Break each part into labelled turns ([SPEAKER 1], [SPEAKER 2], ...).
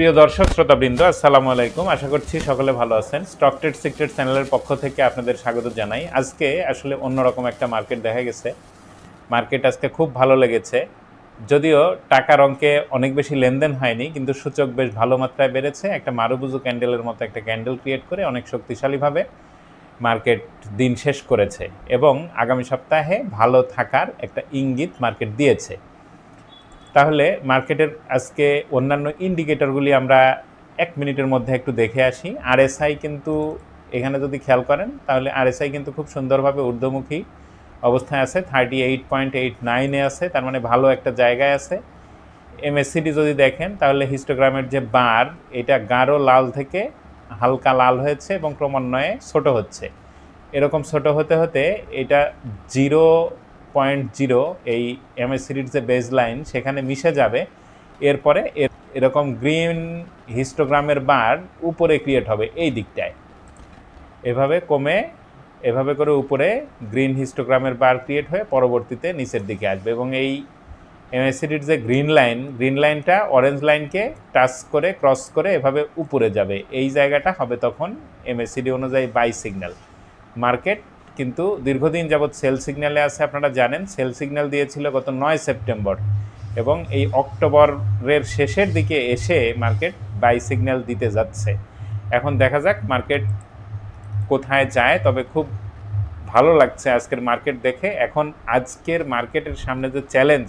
[SPEAKER 1] প্রিয় দর্শক, শ্রোতাবৃন্দ, আসসালামু আলাইকুম। আশা করছি সকলে ভালো আছেন। স্টক ট্রেড সিক্রেট চ্যানেলের পক্ষ থেকে আপনাদের স্বাগত জানাই। আজকে আসলে অন্যরকম একটা মার্কেট দেখা গেছে। মার্কেট আজকে খুব ভালো লেগেছে। যদিও টাকার অঙ্কে অনেক বেশি লেনদেন হয়নি, কিন্তু সূচক বেশ ভালো মাত্রায় বেড়েছে। একটা মারুবুজু ক্যান্ডেলের মতো একটা ক্যান্ডেল ক্রিয়েট করে অনেক শক্তিশালীভাবে মার্কেট দিন শেষ করেছে এবং আগামী সপ্তাহে ভালো থাকার একটা ইঙ্গিত মার্কেট দিয়েছে। তাহলে মার্কেটের আজকে অন্যান্য ইন্ডিকেটরগুলি আমরা এক মিনিটের মধ্যে একটু দেখে আসি। আরএসআই কিন্তু এখানে যদি খেয়াল করেন, তাহলে আরএসআই কিন্তু খুব সুন্দরভাবে ঊর্ধ্বমুখী অবস্থায় আছে থার্টি এইট পয়েন্ট এইট নাইনে আছে, তার মানে ভালো একটা জায়গায় আছে। এমএসসিডি যদি দেখেন, তাহলে হিস্টোগ্রামের যে বার এটা গাঢ় লাল থেকে হালকা লাল হয়েছে এবং ক্রমান্বয়ে ছোট হচ্ছে। এরকম ছোট হতে হতে এটা জিরো পয়েন্ট জিরো এই এমএসসিডির যে বেজ লাইন সেখানে মিশে যাবে। এরপরে এর- এরকম গ্রিন হিস্টোগ্রামের বার উপরে ক্রিয়েট হবে এই দিকটায়। এভাবে কমে, এভাবে করে উপরে গ্রিন হিস্টোগ্রামের বার ক্রিয়েট হয়ে পরবর্তীতে নিচের দিকে আসবে এবং এই এমএসসিডির যে গ্রিন লাইন গ্রিন লাইনটা অরেঞ্জ লাইনকে টাচ করে ক্রস করে এভাবে উপরে যাবে। এই জায়গাটা হবে তখন এমএসসিডি অনুযায়ী বাই সিগন্যাল মার্কেট কিন্তু দীর্ঘদিন যাবৎ সেল সিগন্যালে আছে, আপনারা জানেন। সেল সিগন্যাল দিয়েছিল গত নয় সেপ্টেম্বর এবং এই অক্টোবরের শেষের দিকে এসে মার্কেট বাই সিগন্যাল দিতে যাচ্ছে। এখন দেখা যাক মার্কেট কোথায় যায়, তবে খুব ভালো লাগছে আজকের মার্কেট দেখে। এখন আজকের মার্কেটের সামনে যে চ্যালেঞ্জ,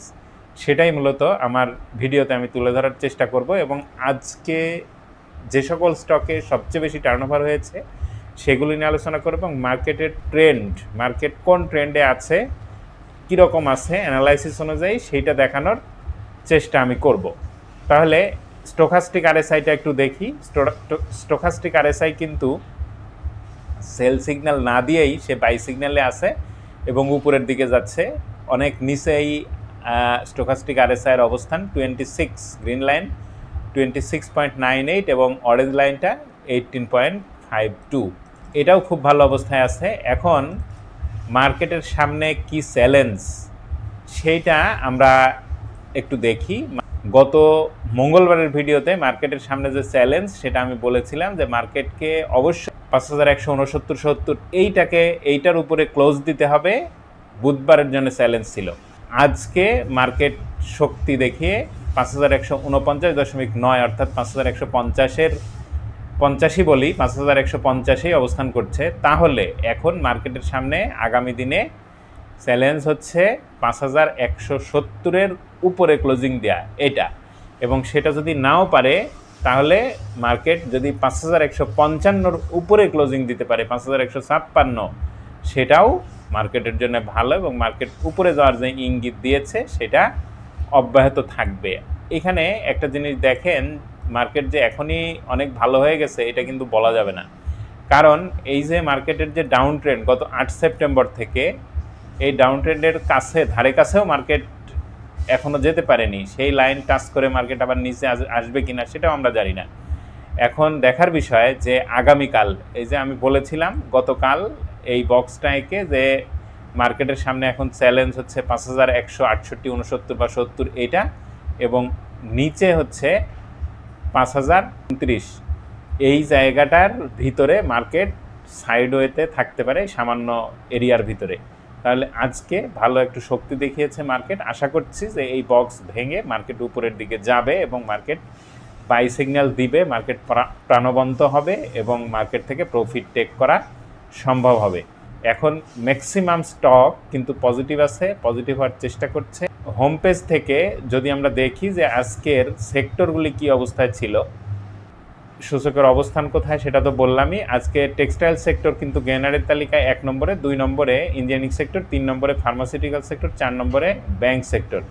[SPEAKER 1] সেটাই মূলত আমার ভিডিওতে আমি তুলে ধরার চেষ্টা করব এবং আজকে যে সকল স্টকে সবচেয়ে বেশি টার্নওভার হয়েছে সেগুলি নিয়ে আলোচনা করব এবং মার্কেটের ট্রেন্ড, মার্কেট কোন ট্রেন্ডে আছে কীরকম আছে অ্যানালাইসিস অনুযায়ী সেইটা দেখানোর চেষ্টা আমি করব। তাহলে স্টোকাস্টিক আরএসআইটা একটু দেখি। স্টোকাস্টিক আরএসআই কিন্তু সেল সিগন্যাল না দিয়েই সে বাই সিগন্যালে আছে এবং উপরের দিকে যাচ্ছে। অনেক নিচেই স্টোকাস্টিক আরএসআইয়ের অবস্থান twenty six green line twenty six point nine eight এবং অরেঞ্জ লাইনটা এইটিন পয়েন্ট ফাইভ টু এটাও খুব ভালো অবস্থায় আছে। এখন মার্কেটের সামনে কি চ্যালেঞ্জ, সেইটা আমরা একটু দেখি। গত মঙ্গলবারের ভিডিওতে মার্কেটের সামনে যে চ্যালেঞ্জ, সেটা আমি বলেছিলাম যে মার্কেটকে অবশ্যই পাঁচ হাজার একশো উনসত্তর, সত্তর, এইটাকে, এইটার উপরে ক্লোজ দিতে হবে। বুধবারের জন্য চ্যালেঞ্জ ছিল। আজকে মার্কেট শক্তি দেখিয়ে পাঁচ হাজার একশো উনপঞ্চাশ দশমিক নয়, অর্থাৎ পাঁচ হাজার একশো পঞ্চাশের পঞ্চাশই বলি, পাঁচ হাজার একশো পঞ্চাশেই অবস্থান করছে। তাহলে এখন মার্কেটের সামনে আগামী দিনে চ্যালেঞ্জ হচ্ছে পাঁচ হাজার একশো সত্তরের উপরে ক্লোজিং দেয়া, এটা। এবং সেটা যদি নাও পারে, তাহলে মার্কেট যদি পাঁচ হাজার একশো পঞ্চান্নর উপরে ক্লোজিং দিতে পারে, পাঁচ হাজার একশো ছাপ্পান্ন, সেটাও মার্কেটের জন্য ভালো এবং মার্কেট উপরে যাওয়ার যে ইঙ্গিত দিয়েছে, সেটা অব্যাহত থাকবে। এখানে একটা জিনিস দেখেন মার্কেট যে এখনই অনেক ভালো হয়ে গেছে, এটা কিন্তু বলা যাবে না। কারণ এই যে মার্কেটের যে ডাউন ট্রেন্ড গত আট সেপ্টেম্বর থেকে এই ডাউন ট্রেন্ডের কাছে, ধারে কাছেও মার্কেট এখনও যেতে পারেনি। সেই লাইন টাচ করে মার্কেট আবার নিচে আস- আসবে কিনা সেটাও আমরা জানি না। এখন দেখার বিষয় যে আগামীকাল, এই যে আমি বলেছিলাম গতকাল এই বক্সটা এঁকে যে মার্কেটের সামনে এখন চ্যালেঞ্জ হচ্ছে পাঁচ হাজার একশো আটষট্টি উনসত্তর বা সত্তর এইটা এবং নিচে হচ্ছে পাঁচ হাজার উনত্রিশ। এই জায়গাটার ভিতরে মার্কেট সাইডওয়েতে থাকতে পারে সামান্য এরিয়ার ভিতরে। তাহলে আজকে ভালো একটু শক্তি দেখিয়েছে মার্কেট। আশা করছি যে এই বক্স ভেঙে মার্কেট উপরের দিকে যাবে এবং মার্কেট বাই সিগন্যাল দিবে, মার্কেট প্রা- প্রাণবন্ত হবে এবং মার্কেট থেকে প্রফিট টেক করা সম্ভব হবে। এখন ম্যাক্সিমাম স্টক কিন্তু পজিটিভ আছে, পজিটিভ হওয়ার চেষ্টা করছে। হোম পেজ থেকে যদি আমরা দেখি যে আজকের সেক্টরগুলি কি অবস্থায় ছিল, সূচকের অবস্থান কোথায় সেটা তো বললামই। আজকে টেক্সটাইল সেক্টর কিন্তু গেনারের তালিকায় এক নম্বরে, দুই নম্বরে ইঞ্জিনিয়ারিং সেক্টর তিন নম্বরে ফার্মাসিউটিক্যাল সেক্টর চার নম্বরে ব্যাংক সেক্টর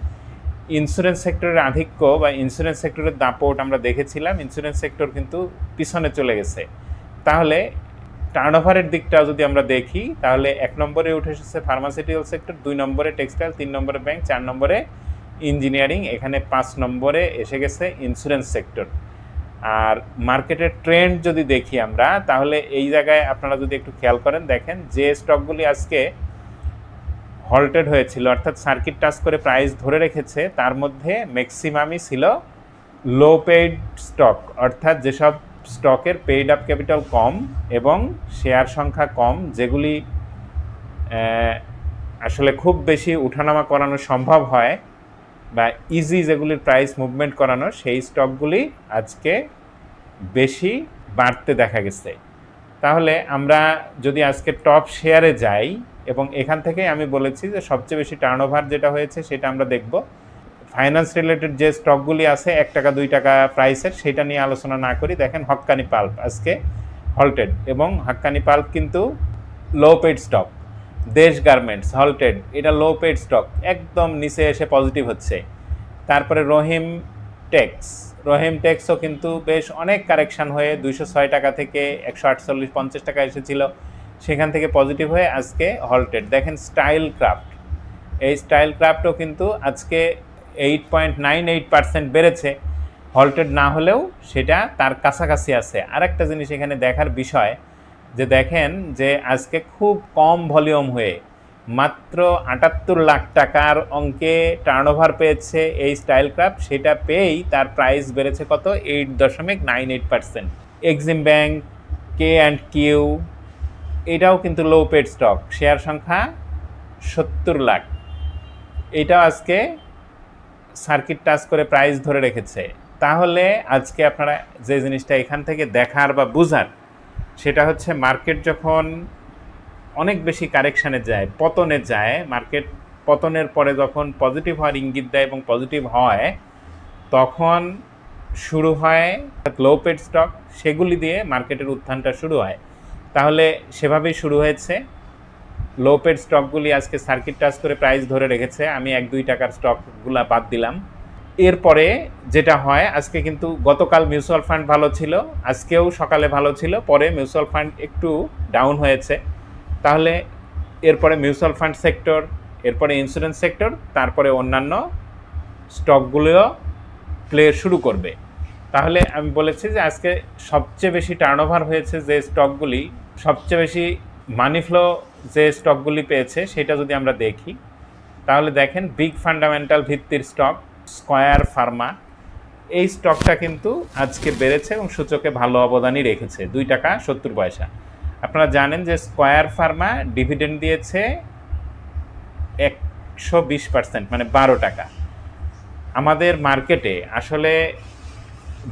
[SPEAKER 1] ইন্স্যুরেন্স সেক্টরের আধিক্য বা ইন্স্যুরেন্স সেক্টরের দাপট আমরা দেখেছিলাম। ইন্স্যুরেন্স সেক্টর কিন্তু পিছনে চলে গেছে। তাহলে টার্নওভারের দিকটা যদি আমরা দেখি, তাহলে এক নম্বরে উঠে এসেছে ফার্মাসিউটিক্যাল সেক্টর দুই নম্বরে টেক্সটাইল তিন নম্বরে ব্যাংক চার নম্বরে ইঞ্জিনিয়ারিং এখানে পাঁচ নম্বরে এসে গেছে ইন্স্যুরেন্স সেক্টর আর মার্কেটের ট্রেন্ড যদি দেখি আমরা, তাহলে এই জায়গায় আপনারা যদি একটু খেয়াল করেন, দেখেন যে স্টকগুলি আজকে হল্টেড হয়েছিল, অর্থাৎ সার্কিট টাচ করে প্রাইস ধরে রেখেছে, তার মধ্যে ম্যাক্সিমামই ছিল লো পেইড স্টক অর্থাৎ যেসব স্টকের পেইড আপ ক্যাপিটাল কম এবং শেয়ার সংখ্যা কম, যেগুলি আসলে খুব বেশি উঠানামা করানো সম্ভব হয় বা ইজি যেগুলির প্রাইস মুভমেন্ট করানো, সেই স্টকগুলি আজকে বেশি বাড়তে দেখা গেছে। তাহলে আমরা যদি আজকে টপ শেয়ারে যাই এবং এখান থেকে আমি বলেছি যে সবচেয়ে বেশি টার্নওভার যেটা হয়েছে সেটা আমরা দেখব। ফাইন্যান্স রিলেটেড যে স্টকগুলি আছে, এক টাকা, দুই টাকা প্রাইসের সেটা নিয়ে আলোচনা না করি। দেখেন হক্কানি পাল্প আজকে হল্টেড এবং হক্কানি পাল্প কিন্তু low paid stock Desh garments halted এটা লো পেড স্টক একদম নিচে এসে পজিটিভ হচ্ছে। তারপরে রহিম টেক্স রহিম টেক্সও কিন্তু বেশ অনেক কারেকশন হয়ে দুইশো ছয় টাকা থেকে একশো আটচল্লিশ, পঞ্চাশ টাকা এসেছিল, সেখান থেকে পজিটিভ হয়ে আজকে হল্টেড দেখেন স্টাইল ক্রাফট এই স্টাইল ক্রাফটও কিন্তু আজকে eight point nine eight percent বেড়েছে। হল্টেড না হলেও সেটা তার কাছাকাছি আছে। আরেকটা জিনিস এখানে দেখার বিষয়, যে দেখেন যে আজকে খুব কম ভলিউম হয়ে মাত্র আটাত্তর লাখ টাকার অঙ্কে টার্নওভার পেয়েছে এই স্টাইল ক্রাফট সেটা পেয়েই তার প্রাইস বেড়েছে কত? এইট দশমিক nine eight percent. Exim bank K and Q এটাও কিন্তু লো পেড স্টক শেয়ার সংখ্যা সত্তর লাখ। এটাও আজকে সার্কিট টাচ করে প্রাইস ধরে রেখেছে। তাহলে আজকে আপনারা যে জিনিসটা এখান থেকে দেখার বা বুঝার, সেটা হচ্ছে মার্কেট যখন অনেক বেশি কারেকশানে যায়, পতনে যায় মার্কেট পতনের পরে যখন পজিটিভ হওয়ার ইঙ্গিত দেয় এবং পজিটিভ হয়, তখন শুরু হয় লো পেড স্টক সেগুলি দিয়ে মার্কেটের উত্থানটা শুরু হয়। তাহলে সেভাবেই শুরু হয়েছে। লো পেড স্টকগুলি আজকে সার্কিট টাচ করে প্রাইস ধরে রেখেছে। আমি এক দুই টাকার স্টকগুলা বাদ দিলাম। এরপরে যেটা হয়, আজকে কিন্তু গতকাল মিউচুয়াল ফান্ড ভালো ছিল, আজকেও সকালে ভালো ছিল, পরে মিউচুয়াল ফান্ড একটু ডাউন হয়েছে। তাহলে এরপরে মিউচুয়াল ফান্ড সেক্টর এরপরে ইন্স্যুরেন্স সেক্টর তারপরে অন্যান্য স্টকগুলিও প্লে শুরু করবে। তাহলে আমি বলেছি যে আজকে সবচেয়ে বেশি টার্নওভার হয়েছে যে স্টকগুলি, সবচেয়ে বেশি মানি ফ্লো যে স্টকগুলি পেয়েছে সেটা যদি আমরা দেখি, তাহলে দেখেন বিগ ফান্ডামেন্টাল ভিত্তির স্টক স্কয়ার ফার্মা এই স্টকটা কিন্তু আজকে বেড়েছে এবং সূচকে ভালো অবদানই রেখেছে, দুই টাকা সত্তর পয়সা। আপনারা জানেন যে স্কয়ার ফার্মা ডিভিডেন্ড দিয়েছে একশো বিশ পার্সেন্ট মানে বারো টাকা। আমাদের মার্কেটে আসলে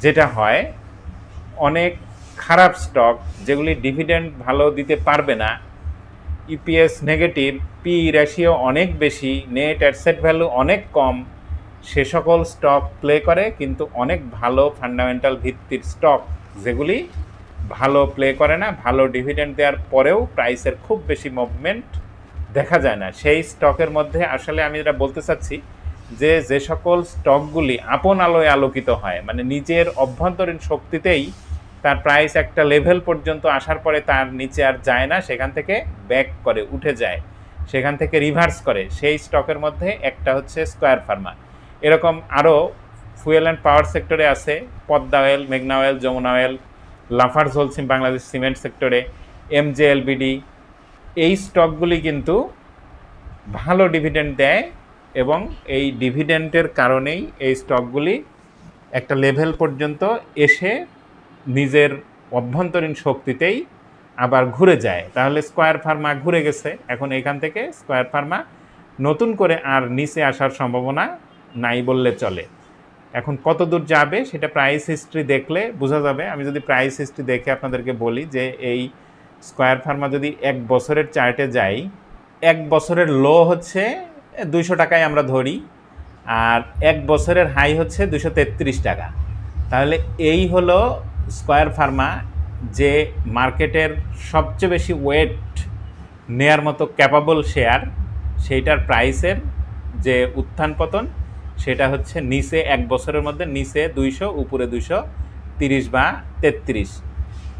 [SPEAKER 1] যেটা হয়, অনেক খারাপ স্টক যেগুলি ডিভিডেন্ড ভালো দিতে পারবে না ইপিএস নেগেটিভ পি রেশিও অনেক বেশি নেট অ্যাসেট ভ্যালু অনেক কম, সে সকল স্টক প্লে করে, কিন্তু অনেক ভালো ফান্ডামেন্টাল ভিত্তির স্টক যেগুলি ভালো প্লে করে না, ভালো ডিভিডেন্ড দেওয়ার পরেও প্রাইসের খুব বেশি মুভমেন্ট দেখা যায় না। সেই স্টকের মধ্যে আসলে আমি যেটা বলতে চাচ্ছি, যে যে সকল স্টকগুলি আপন আলোয় আলোকিত হয় মানে নিজের অভ্যন্তরীণ শক্তিতেই তার প্রাইস একটা লেভেল পর্যন্ত আসার পরে তার নিচে আর যায় না, সেখান থেকে ব্যাক করে, উঠে যায়। সেখান থেকে রিভার্স করে। সেই স্টকের মধ্যে একটা হচ্ছে স্কোয়ার ফার্মা এরকম আরও ফুয়েল অ্যান্ড পাওয়ার সেক্টরে আছে, পদ্মা অয়েল মেঘনা oil Jamuna oil Lafarge Holcim Bangladesh cement সেক্টরে এম জে এমজেএলবিডি এই স্টকগুলি কিন্তু ভালো ডিভিডেন্ড দেয় এবং এই ডিভিডেন্টের কারণেই এই স্টকগুলি একটা লেভেল পর্যন্ত এসে নিজের অভ্যন্তরীণ শক্তিতেই আবার ঘুরে যায়। তাহলে স্কোয়ার ফার্মা ঘুরে গেছে। এখন এখান থেকে স্কোয়ার ফার্মা নতুন করে আর নিচে আসার সম্ভাবনা নাই বললে চলে। এখন কত দূর যাবে সেটা প্রাইস হিস্ট্রি দেখলে বোঝা যাবে। আমি যদি প্রাইস হিস্ট্রি দেখে আপনাদেরকে বলি যে এই স্কোয়ার ফার্মা যদি এক বছরের চার্টে যাই, এক বছরের লো হচ্ছে দুইশো টাকায় আমরা ধরি আর এক বছরের হাই হচ্ছে দুশো তেত্রিশ টাকা। তাহলে এই হলো স্কোয়ার ফার্মা যে মার্কেটের সবচেয়ে বেশি ওয়েট নেয়ার মতো ক্যাপাবল শেয়ার সেইটার প্রাইসের যে উত্থান পতন, সেটা হচ্ছে নিচে এক বছরের মধ্যে নিচে দুইশো, উপরে দুইশো, তিরিশ বা তেত্রিশ।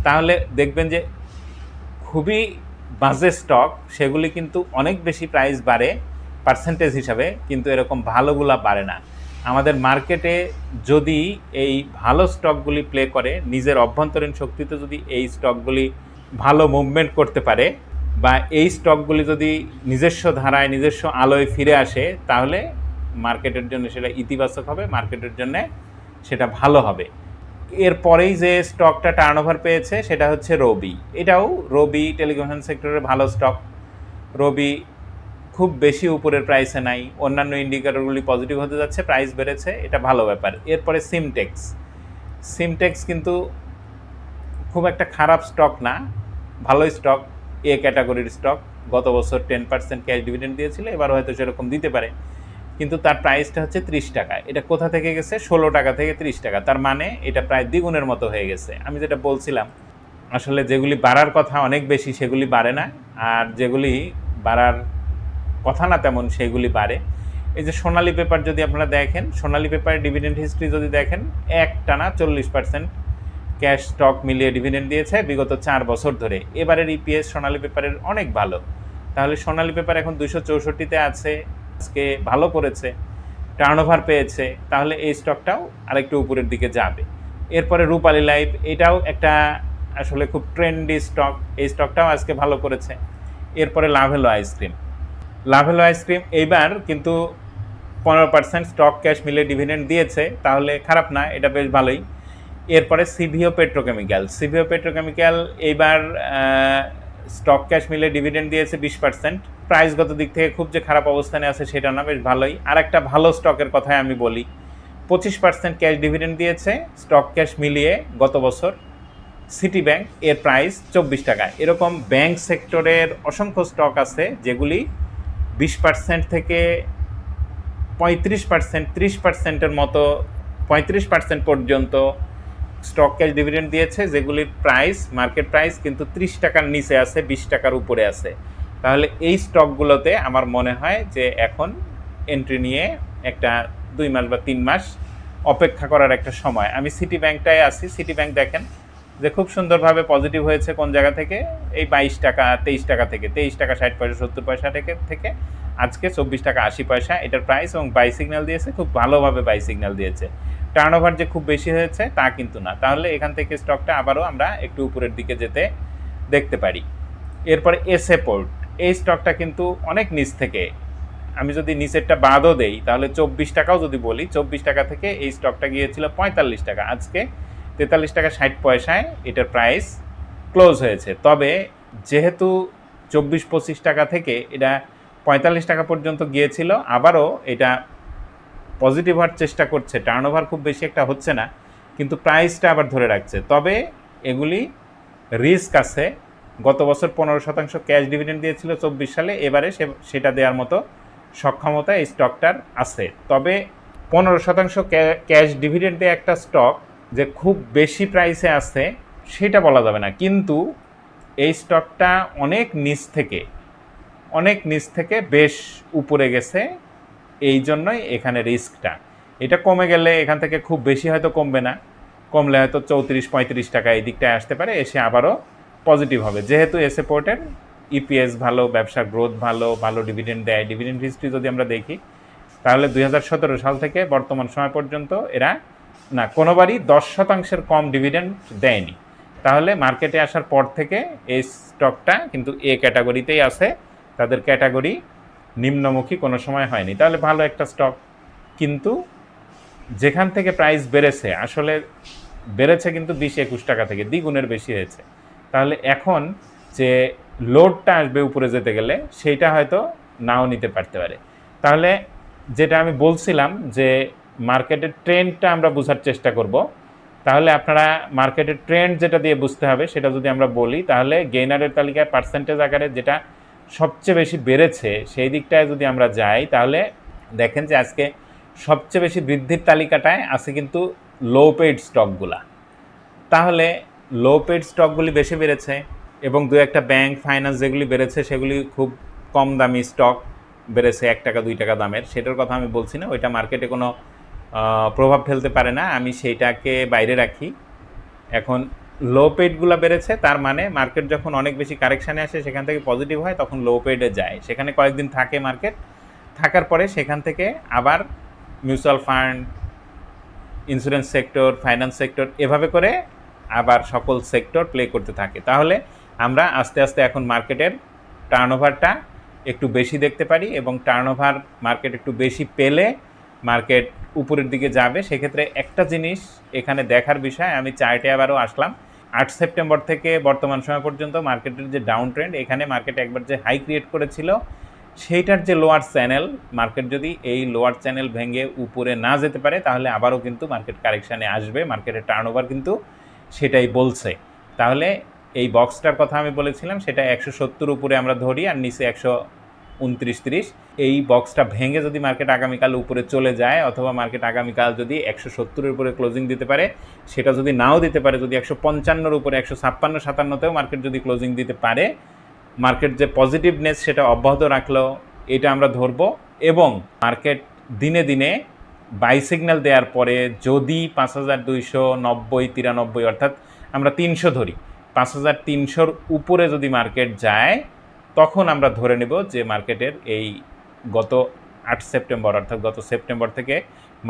[SPEAKER 1] তাহলে দেখবেন যে খুবই বাজে স্টক সেগুলি কিন্তু অনেক বেশি প্রাইস বাড়ে পার্সেন্টেজ হিসাবে, কিন্তু এরকম ভালোগুলা বাড়ে না। আমাদের মার্কেটে যদি এই ভালো স্টকগুলি প্লে করে, নিজের অভ্যন্তরীণ শক্তিতে যদি এই স্টকগুলি ভালো মুভমেন্ট করতে পারে বা এই স্টকগুলি যদি নিজস্ব ধারায়, নিজস্ব আলোয় ফিরে আসে, তাহলে মার্কেটের জন্য সেটা ইতিবাচক হবে, মার্কেটের জন্য সেটা ভালো হবে। এরপরেই যে স্টকটা টার্নওভার পেয়েছে, সেটা হচ্ছে রবি এটাও রবি টেলিকমিউনিকেশন সেক্টরের ভালো স্টক। রবি খুব বেশি উপরের প্রাইসে নাই। অন্যান্য ইন্ডিকেটরগুলি পজিটিভ হতে যাচ্ছে প্রাইস বেড়েছে, এটা ভালো ব্যাপার। এরপরে সিমটেক্স সিমটেক্স কিন্তু খুব একটা খারাপ স্টক না ভালোই স্টক এ ক্যাটাগরির স্টক গত বছর টেন পার্সেন্ট ক্যাশ ডিভিডেন্ড দিয়েছিল, এবার হয়তো সেরকম দিতে পারে। কিন্তু তার প্রাইসটা হচ্ছে ত্রিশ টাকা। এটা কোথা থেকে গেছে? ষোলো টাকা থেকে ত্রিশ টাকা। তার মানে এটা প্রায় দ্বিগুণের মতো হয়ে গেছে। আমি যেটা বলছিলাম, আসলে যেগুলি বাড়ার কথা অনেক বেশি সেগুলি বাড়ে না। আর যেগুলি বাড়ার কথা না তেমন সেইগুলি বাড়ে। এই যে সোনালি পেপার যদি আপনারা দেখেন, সোনালী পেপারের ডিভিডেন্ড হিস্ট্রি যদি দেখেন এক টানা চল্লিশ পার্সেন্ট ক্যাশ স্টক মিলিয়ে ডিভিডেন্ড দিয়েছে বিগত চার বছর ধরে। এবারের ইপিএস সোনালি পেপারের অনেক ভালো। তাহলে সোনালি পেপার এখন দুশো চৌষট্টিতে আছে, আজকে ভালো করেছে টার্নওভার পেয়েছে, তাহলে এই স্টকটাও আরেকটু উপরের দিকে যাবে। এরপরে রূপালী লাইফ, এটাও একটা আসলে খুব ট্রেন্ডি স্টক এই স্টকটাও আজকে ভালো করেছে। এরপরে লাভেলো আইসক্রিম লাভেলো আইসক্রিম, এইবার কিন্তু পনেরো পার্সেন্ট স্টক ক্যাশ মিলে ডিভিডেন্ড দিয়েছে, তাহলে খারাপ না, এটা বেশ ভালোই। এরপরে সিভিও পেট্রোকেমিক্যাল সিভিও পেট্রোকেমিক্যাল এইবার স্টক ক্যাশ মিলে ডিভিডেন্ড দিয়েছে বিশ পার্সেন্ট প্রাইসগত দিক থেকে খুব যে খারাপ অবস্থানে আছে সেটা না, বেশ ভালোই। আর একটা ভালো স্টকের কথাই আমি বলি, পঁচিশ পার্সেন্ট ক্যাশ ডিভিডেন্ড দিয়েছে স্টক ক্যাশ মিলিয়ে গত বছর সিটি ব্যাংক এর প্রাইস চব্বিশ টাকা। এরকম ব্যাংক সেক্টরের অসংখ্য স্টক আছে, যেগুলি বিশ পার্সেন্ট থেকে পঁয়ত্রিশ পার্সেন্ট ত্রিশ পার্সেন্টের মতো, পঁয়ত্রিশ পার্সেন্ট পর্যন্ত স্টক ক্যাশ ডিভিডেন্ড দিয়েছে, যেগুলির প্রাইস মার্কেট প্রাইস কিন্তু ত্রিশ টাকার নিচে আছে, বিশ টাকার উপরে আছে। তাহলে এই স্টকগুলোতে আমার মনে হয় যে এখন এন্ট্রি নিয়ে একটা দুই মাস বা তিন মাস অপেক্ষা করার একটা সময়। আমি সিটি ব্যাংকটায় আছি সিটি ব্যাংক দেখেন যে খুব সুন্দরভাবে পজিটিভ হয়েছে কোন জায়গা থেকে? এই বাইশ টাকা, তেইশ টাকা থেকে। তেইশ টাকা, ষাট পয়সা, সত্তর পয়সা থেকে থেকে। আজকে চব্বিশ টাকা, আশি পয়সা। এটার প্রাইস এবং বাই সিগন্যাল দিয়েছে, খুব ভালোভাবে বাই সিগন্যাল দিয়েছে। টার্ন ওভার যে খুব বেশি হয়েছে, তা কিন্তু না। তাহলে এখান থেকে স্টকটা আবারও আমরা একটু উপরের দিকে যেতে দেখতে পারি। এরপরে এসএ পোর্ট এই স্টকটা কিন্তু অনেক নিচ থেকে। আমি যদি নিচেরটা বাদও দেই, তাহলে চব্বিশ টাকাও যদি বলি, চব্বিশ টাকা থেকে এই স্টকটা গিয়েছিল পঁয়তাল্লিশ টাকা। আজকে তেতাল্লিশ টাকা ষাট পয়সায় এটার প্রাইস ক্লোজ হয়েছে। তবে যেহেতু চব্বিশ পঁচিশ টাকা থেকে এটা পঁয়তাল্লিশ টাকা পর্যন্ত গিয়েছিল, আবারও এটা পজিটিভ হওয়ার চেষ্টা করছে। টার্নওভার খুব বেশি একটা হচ্ছে না, কিন্তু প্রাইসটা আবার ধরে রাখছে। তবে এগুলি রিস্ক আছে। গত বছর পনেরো শতাংশ ক্যাশ ডিভিডেন্ড দিয়েছিল চব্বিশ সালে, এবারে সে, সেটা দেওয়ার মতো সক্ষমতা এই স্টকটার আছে। তবে পনেরো শতাংশ ক্যাশ ডিভিডেন্ড একটা স্টক যে খুব বেশি প্রাইসে আছে, সেটা বলা যাবে না। কিন্তু এই স্টকটা অনেক নিচ থেকে, অনেক নিচ থেকে বেশ উপরে গেছে, এই জন্যই এখানে রিস্কটা এটা কমে গেলে এখান থেকে খুব বেশি হয়তো কমবে না। কমলে হয়তো চৌত্রিশ, পঁয়ত্রিশ টাকা এই দিকটায় আসতে পারে, এসে আবারও পজিটিভ হবে। যেহেতু এসে পোর্টের ইপিএস ভালো ব্যবসার গ্রোথ ভালো ভালো ডিভিডেন্ড দেয়। ডিভিডেন্ড হিস্ট্রি যদি আমরা দেখি, তাহলে দুই হাজার সতেরো সাল থেকে বর্তমান সময় পর্যন্ত এরা না, কোনোবারই দশ শতাংশের কম ডিভিডেন্ড দেয়নি। তাহলে মার্কেটে আসার পর থেকে এই স্টকটা কিন্তু এ ক্যাটাগরিতেই আছে। তাদের ক্যাটাগরি নিম্নমুখী কোনো সময় হয়নি। তাহলে ভালো একটা স্টক কিন্তু যেখান থেকে প্রাইস বেড়েছে, আসলে বেড়েছে কিন্তু বিশ একুশ টাকা থেকে, দ্বিগুণের বেশি হয়েছে। তাহলে এখন যে লোডটা আসবে উপরে যেতে গেলে, সেইটা হয়তো নাও নিতে পারতে পারে। তাহলে যেটা আমি বলছিলাম যে মার্কেটের ট্রেন্ডটা আমরা বোঝার চেষ্টা করব। তাহলে আপনারা মার্কেটের ট্রেন্ড যেটা দিয়ে বুঝতে হবে, সেটা যদি আমরা বলি, তাহলে গেইনারের তালিকায় পার্সেন্টেজ আকারে যেটা সবচেয়ে বেশি বেড়েছে, সেই দিকটায় যদি আমরা যাই, তাহলে দেখেন যে আজকে সবচেয়ে বেশি বৃদ্ধির তালিকাটায় আছে কিন্তু লো পেড স্টকগুলা তাহলে লো পেড স্টকগুলি বেশি বেড়েছে এবং দু একটা ব্যাংক ফাইন্যান্স যেগুলি বেড়েছে, সেগুলি খুব কম দামি স্টক বেড়েছে, এক টাকা, দুই টাকা দামের। সেটার কথা আমি বলছি না, ওইটা মার্কেটে কোনো প্রভাব ফেলতে পারে না। আমি সেইটাকে বাইরে রাখি। এখন লো পেডগুলো বেড়েছে, তার মানে মার্কেট যখন অনেক বেশি কারেকশানে আসে, সেখান থেকে পজিটিভ হয়, তখন লো পেডে যায়। সেখানে কয়েকদিন থাকে মার্কেট থাকার পরে সেখান থেকে আবার mutual fund insurance sector finance sector এভাবে করে আবার সকল সেক্টর প্লে করতে থাকে। তাহলে আমরা আস্তে আস্তে এখন মার্কেটের টার্নওভারটা একটু বেশি দেখতে পারি এবং টার্নওভার মার্কেট একটু বেশি পেলে মার্কেট উপরের দিকে যাবে, সেক্ষেত্রে একটা জিনিস এখানে দেখার বিষয়, আমি চার্টে আবারও আসলাম। আট সেপ্টেম্বর থেকে বর্তমান সময় পর্যন্ত মার্কেটের যে ডাউন ট্রেন্ড এখানে মার্কেট একবার যে হাই ক্রিয়েট করেছিল, সেইটার যে লোয়ার চ্যানেল মার্কেট যদি এই লোয়ার চ্যানেল ভেঙে উপরে না যেতে পারে, তাহলে আবারও কিন্তু মার্কেট কারেকশানে আসবে, মার্কেটের টার্ন কিন্তু সেটাই বলছে। তাহলে এই বক্সটার কথা আমি বলেছিলাম, সেটা একশো সত্তর উপরে আমরা ধরি, আর নিচে একশো উনত্রিশ তিরিশ। এই বক্সটা ভেঙে যদি মার্কেট আগামীকাল উপরে চলে যায় অথবা মার্কেট আগামীকাল যদি একশো সত্তরের উপরে ক্লোজিং দিতে পারে, সেটা যদি নাও দিতে পারে, যদি একশো পঞ্চান্নর উপরে একশো ছাপ্পান্ন, সাতান্নতেও মার্কেট যদি ক্লোজিং দিতে পারে মার্কেট যে পজিটিভনেস সেটা অব্যাহত রাখল, এটা আমরা ধরবো। এবং মার্কেট দিনে দিনে বাই সিগন্যাল দেওয়ার পরে যদি পাঁচ হাজার দুইশো নব্বই, তিরানব্বই অর্থাৎ আমরা তিনশো ধরি, পাঁচ হাজার তিনশোর উপরে যদি মার্কেট যায় তখন আমরা ধরে নেব যে মার্কেটের এই গত আট সেপ্টেম্বর, অর্থাৎ গত সেপ্টেম্বর থেকে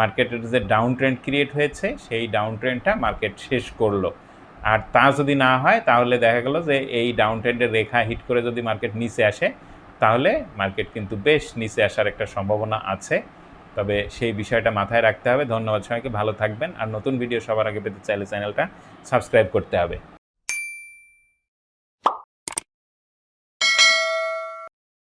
[SPEAKER 1] মার্কেটের যে ডাউন ট্রেন্ড ক্রিয়েট হয়েছে, সেই ডাউন ট্রেন্ডটা মার্কেট শেষ করল। আর তা যদি না হয়, তাহলে দেখা গেল যে এই ডাউন ট্রেন্ডের রেখা হিট করে যদি মার্কেট নিচে আসে, তাহলে মার্কেট কিন্তু বেশ নিচে আসার একটা সম্ভাবনা আছে। তবে সেই বিষয়টা মাথায় রাখতে হবে। ধন্যবাদ সবাইকে। ভালো থাকবেন। আর নতুন ভিডিও সবার আগে পেতে চাইলে চ্যানেলটা সাবস্ক্রাইব করতে হবে।